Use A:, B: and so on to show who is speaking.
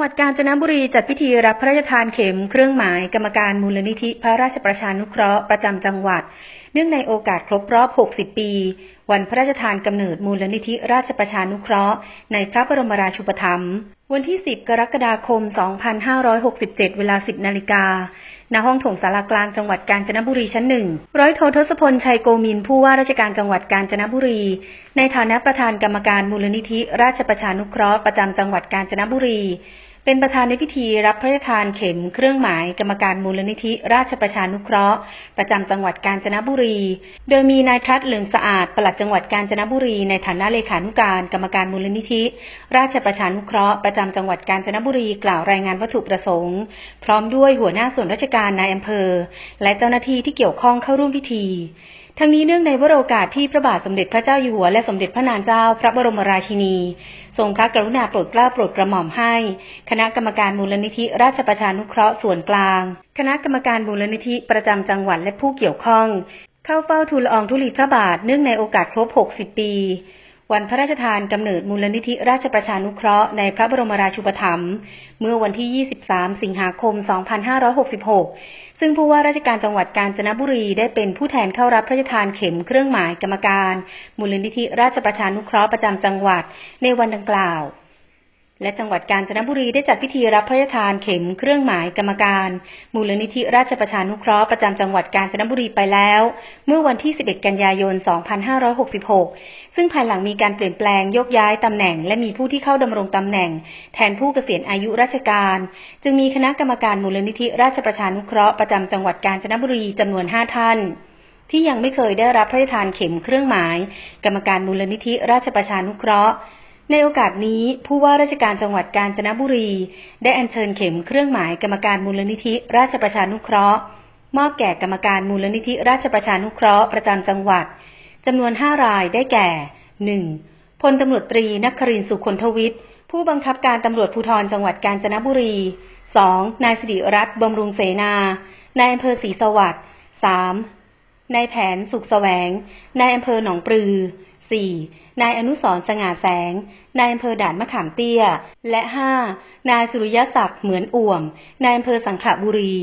A: งหวัดกาญจนบุรีจัดพิธีรับพระราชทานเข็มเครื่องหมายกรรมการมูลนิธิพระราชประชานุเคราะห์ประจำจังหวัด เนื่องในโอกาสครบรอบ 60 ปี วันพระราชทานกำเนิดมูลนิธิราชประชานุเคราะห์ ในพระบรมราชูปถัมภ์วันที่ 10 กรกฎาคม 2567 เวลา 10 นาฬิกา ณ ห้องโถงศาลากลางจังหวัดกาญจนบุรีชั้นหนึ่ง ร้อยโททศพล ชัยโกมิน ผู้ว่าราชการจังหวัดกาญจนบุรี ในฐานะประธานกรรมการมูลนิธิ ราชประชานุเคราะห์ประจำจังหวัดกาญจนบุรี เป็นประธานในพิธีรับพระราชทานเข็มเครื่องหมายกรรมการมูลนิธิ ราชประชานุเคราะห์ ประจำจังหวัดกาญจนบุรี โดยมีนายทัศน์เหลืองสะอาดปลัดจังหวัดกาญจนบุรีในฐานะเลขานุการกรรมการมูลนิธิ ราชประชานุเคราะห์ประจำจังหวัดกาญจนบุรีกล่าวรายงานวัตถุประสงค์ พร้อมด้วยหัวหน้าส่วนราชการนายอำเภอ และเจ้าหน้าที่ที่เกี่ยวข้องเข้าร่วมพิธี ทั้งนี้เนื่องในวโรกาสที่พระบาทสมเด็จพระเจ้าอยู่หัวและสมเด็จพระนางเจ้าพระบรมราชินี ทรงพระกรุณาโปรดเกล้าโปรดกระหม่อมให้ คณะกรรมการมูลนิธิราชประชานุเคราะห์ส่วนกลาง คณะกรรมการมูลนิธิประจำจังหวัดและผู้เกี่ยวข้อง เข้าเฝ้าทูลละอองธุลีพระบาทเนื่องในโอกาสครบ 60 ปี วันพระราชทานกำเนิดมูลนิธิราชประชานุเคราะห์ในพระบรมราชูปถัมภ์เมื่อวันที่ 23 สิงหาคม 2566 ซึ่งผู้ว่าราชการจังหวัดกาญจนบุรีได้เป็นผู้แทนเข้ารับพระราชทานเข็มเครื่องหมายกรรมการ มูลนิธิราชประชานุเคราะห์ประจำจังหวัดในวันดังกล่าวและจังหวัดกาญจนบุรีได้จัดพิธีรับพระราชทานเข็มเครื่องหมายกรรมการ มูลนิธิราชประชานุเคราะห์ประจำจังหวัดกาญจนบุรีไปแล้ว เมื่อวันที่ 11 กันยายน 2566 ซึ่งภายหลังมีการเปลี่ยนแปลงยกย้ายตำแหน่ง และมีผู้ที่เข้าดำรงตำแหน่ง แทนผู้เกษียณอายุราชการ จึงมีคณะกรรมการมูลนิธิราชประชานุเคราะห์ประจำจังหวัดกาญจนบุรีจำนวน5ท่านที่ยังไม่เคยได้รับพระราชทานเข็มเครื่องหมาย กรรมการมูลนิธิราชประชานุเคราะห์ ในโอกาสนี้ผู้ว่าราชการจังหวัดกาญจนบุรี ได้อัญเชิญเข็มเครื่องหมายกรรมการมูลนิธิราชประชานุเคราะห์ มอบแก่กรรมการมูลนิธิราชประชานุเคราะห์ประจำจังหวัด จำนวน5รายได้แก่ 1. พลตำรวจตรีนักครินสุคนทวิทย์ ผู้บังคับการตำรวจภูธรจังหวัดกาญจนบุรี 2. นายสิริรัตน์บำรุงเสนา นายอำเภอศรีสวัสดิ์ 3. นายแผนสุขแสวง นายอำเภอหนองปลือ 4. นายอนุสรสง่าแสง นายอำเภอด่านมะขามเตี้ย และ 5. นายสุริยศักดิ์เหมือนอ่วม นายอำเภอสังขะบุรี